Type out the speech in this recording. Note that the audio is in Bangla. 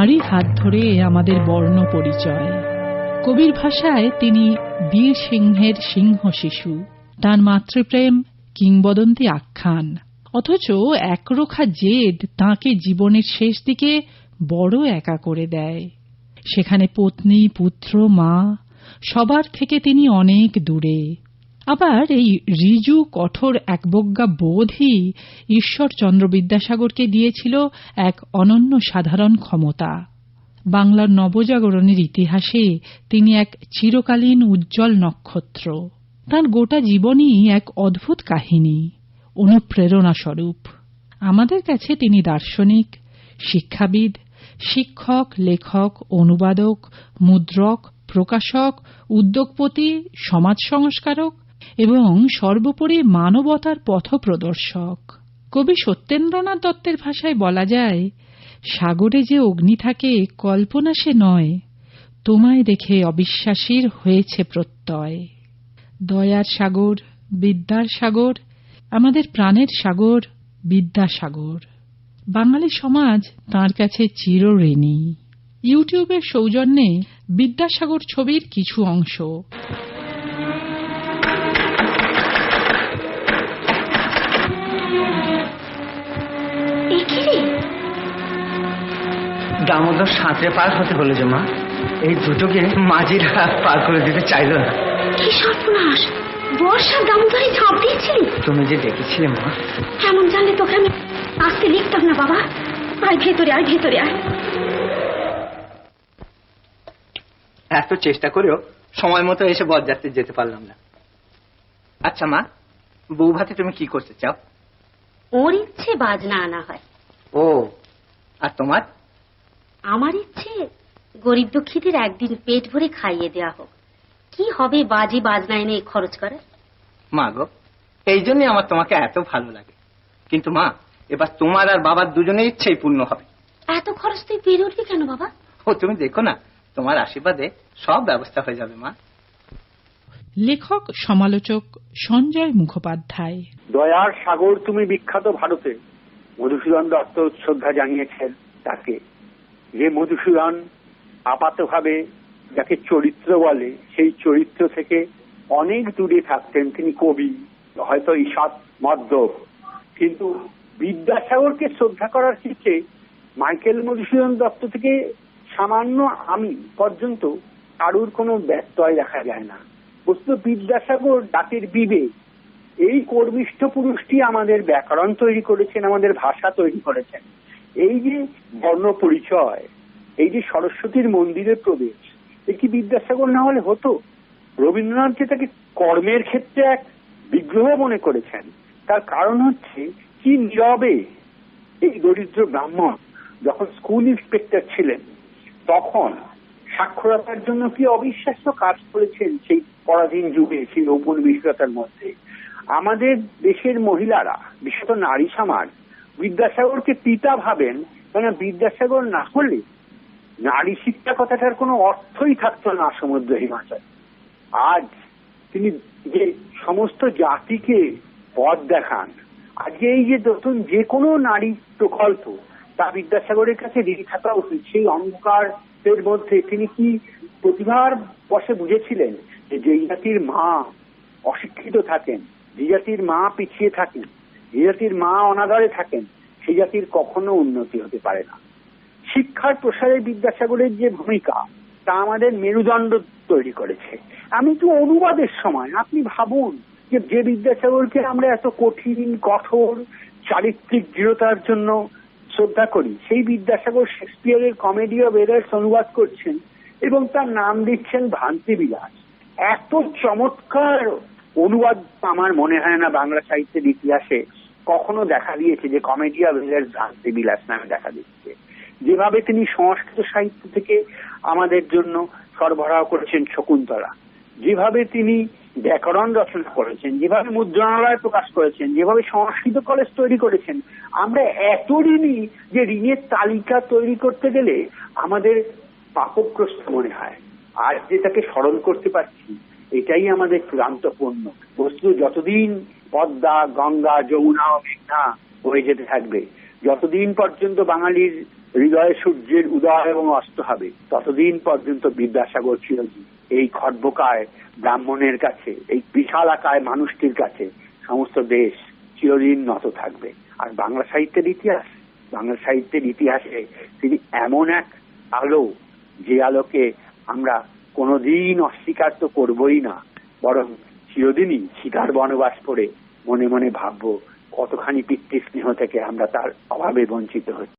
তাঁরই হাত ধরে আমাদের বর্ণ পরিচয়। কবির ভাষায় তিনি বীর সিংহের সিংহ শিশু, তার মাতৃপ্রেম কিংবদন্তি আখ্যান। অথচ একরোখা জেদ তাঁকে জীবনের শেষ দিকে বড় একা করে দেয়। সেখানে পত্নী, পুত্র, মা, সবার থেকে তিনি অনেক দূরে। আবার এই ঋজু কঠোর একবজ্ঞা বোধই ঈশ্বরচন্দ্র বিদ্যাসাগরকে দিয়েছিল এক অনন্য সাধারণ ক্ষমতা। বাংলার নবজাগরণের ইতিহাসে তিনি এক চিরকালীন উজ্জ্বল নক্ষত্র। তার গোটা জীবনই এক অদ্ভুত কাহিনী, অনুপ্রেরণা স্বরূপ। আমাদের কাছে তিনি দার্শনিক, শিক্ষাবিদ, শিক্ষক, লেখক, অনুবাদক, মুদ্রক, প্রকাশক, উদ্যোগপতি, সমাজ সংস্কারক এবং সর্বোপরি মানবতার পথপ্রদর্শক। কবি সত্যেন্দ্রনাথ দত্তের ভাষায় বলা যায়, সাগরে যে অগ্নি থাকে, কল্পনা সে নয়, তোমায় দেখে অবিশ্বাসীর হয়েছে প্রত্যয়। দয়ার সাগর, বিদ্যার সাগর, আমাদের প্রাণের সাগর, বিদ্যাসাগর। বাঙালি সমাজ তার কাছে চিরঋণী। ইউটিউবের সৌজন্যে বিদ্যাসাগর ছবির কিছু অংশ। দামোদর সাঁতরে পার হতে হলো যে মা এই দুটোকে মাঝিরা পার করে দিতে চাইল না। কি সর্বনাশ! বর্ষার দামোদরে ঝাঁপ দিয়েছিলি? তুমি যে দেখেছিলে মা। এমন জানলে তোকে আমি আসতে লিখতাম না বাবা? আয় ভেতরে আয় ভেতরে আয়। এত চেষ্টা করেও সময় মতো এসে বরযাত্রী যেতে পারলাম না। আচ্ছা মা বউ ভাতে তুমি কি করতে চাও? ওর ইচ্ছে বাজনা আনা হয়। ও আর তোমার? আমার ইচ্ছে? গরিব দুঃখীদের একদিন পেট ভরে খাইয়ে দেওয়া হোক। কি হবে বাজি বাজনা এনে খরচ করে? মা গো এই জন্যই আমার তোমাকে এত ভালো লাগে। কিন্তু মা এবার তোমার আর বাবার দুজনের ইচ্ছেই পূর্ণ হবে। এত খরচ তুই পেরে উঠবি কেন বাবা? ও তুমি দেখো না তোমার আশীর্বাদে সব ব্যবস্থা হয়ে যাবে মা। লেখক সমালোচক সঞ্জয় মুখোপাধ্যায়। দয়ার সাগর তুমি বিখ্যাত ভারতে। মধুসূদন দত্ত শ্রদ্ধা জানিয়েছেন তাকে। যে মধুসূদন আপাতভাবে যাকে চরিত্র বলে, সেই চরিত্র থেকে অনেক দূরে থাকতেন তিনি কবি, হয়তো ঈষৎ মদ্য কিন্তু বিদ্যাসাগরকে শ্রদ্ধা করার ক্ষেত্রে মাইকেল মধুসূদন দত্ত থেকে সামান্য আমি পর্যন্ত কারুর কোনো ব্যত্যয় দেখা যায় না। বস্তু বিদ্যাসাগর জাতির বিবেক, এই কর্মিষ্ঠ পুরুষটি আমাদের ব্যাকরণ তৈরি করেছেন, আমাদের ভাষা তৈরি করেছেন। এই যে বর্ণ পরিচয় এই যে সরস্বতীর মন্দিরের প্রবেশ, এ কি বিদ্যাসাগর না হলে হতো? রবীন্দ্রনাথ যে তাকে কর্মের ক্ষেত্রে এক বিগ্রহ মনে করেছেন, তার কারণ হচ্ছে কি নীরবে। এই দরিদ্র ব্রাহ্মণ যখন স্কুল ইন্সপেক্টর ছিলেন, তখন সাক্ষরতার জন্য কি অবিশ্বাস্য কাজ করেছেন সেই পরাধীন যুগে, সেই ঔপনিবেশিকতার মধ্যে? আমাদের দেশের মহিলারা, বিশেষত নারী সমাজ বিদ্যাসাগরকে পিতা ভাবেন কেন বিদ্যাসাগর না হলে নারী শিক্ষা কথাটার কোনো অর্থই থাকতো না সমুদ্র হিমাচল আজ তিনি যে সমস্ত জাতিকে পথ দেখান, আজকে এই যে নতুন যে কোনো নারী প্রকল্প, তা বিদ্যাসাগরের কাছে ঋণী থাকা উচিত। সেই অন্ধকারের মধ্যে তিনি কি প্রতিভার বসে বুঝেছিলেন যে জাতির মা অশিক্ষিত থাকেন, যে জাতির মা পিছিয়ে থাকেন যে জাতির মা অনাদারে থাকেন সেই জাতির কখনো উন্নতি হতে পারে না। শিক্ষার প্রসারে বিদ্যাসাগরের যে ভূমিকা, তা আমাদের মেরুদণ্ড তৈরি করেছে। আমি তো অনুবাদের সময়, আপনি ভাবুন যে যে বিদ্যাসাগরকে আমরা এত কঠিন, কঠোর, চারিত্রিক দৃঢ়তার জন্য শ্রদ্ধা করি, সেই বিদ্যাসাগর শেক্সপিয়ারের কমেডি অফ এরার্স অনুবাদ করছেন এবং তার নাম দিচ্ছেন ভ্রান্তি বিলাস। এত চমৎকার অনুবাদ আমার মনে হয় না বাংলা সাহিত্যের ইতিহাসে কখনো দেখা দিয়েছে যে কমেডি অফ এরার্স ভ্রান্তি বিলাস নামে দেখা দিচ্ছে যেভাবে তিনি সংস্কৃত সাহিত্য থেকে আমাদের জন্য সরবরাহ করেছেন শকুন্তলা, যেভাবে তিনি ব্যাকরণ রচনা করেছেন, যেভাবে মুদ্রণালয় প্রকাশ করেছেন, যেভাবে সংস্কৃত কলেজ তৈরি করেছেন, আমরা এত ঋণী যে ঋণের তালিকা তৈরি করতে গেলে আমাদের পাপগ্রস্ত মনে হয়। আজ যে তাকে স্মরণ করতে পারছি, এটাই আমাদের পণ্য বস্তু যতদিন পদ্মা, গঙ্গা, যমুনা মেঘনা বয়ে যেতে থাকবে। যতদিন পর্যন্ত বাঙালির হৃদয়ে সূর্যের উদয় এবং অস্ত হবে, ততদিন পর্যন্ত বিদ্যাসাগর চিরঞ্জীব এই খর্বকায় ব্রাহ্মণের কাছে, এই বিশালাকায় মানুষটির কাছে সমস্ত দেশ চিরদিন নত থাকবে। আর বাংলা সাহিত্যের ইতিহাস, বাংলা সাহিত্যের ইতিহাসে তিনি এমন এক আলো, যে আলোকে আমরা কোনোদিন অস্বীকার তো করবই না, বরং চিরদিনই সীতার বনবাস পড়ে মনে মনে ভাবব, কতখানি পিতৃস্নেহ থেকে আমরা তার অভাবে বঞ্চিত হচ্ছি।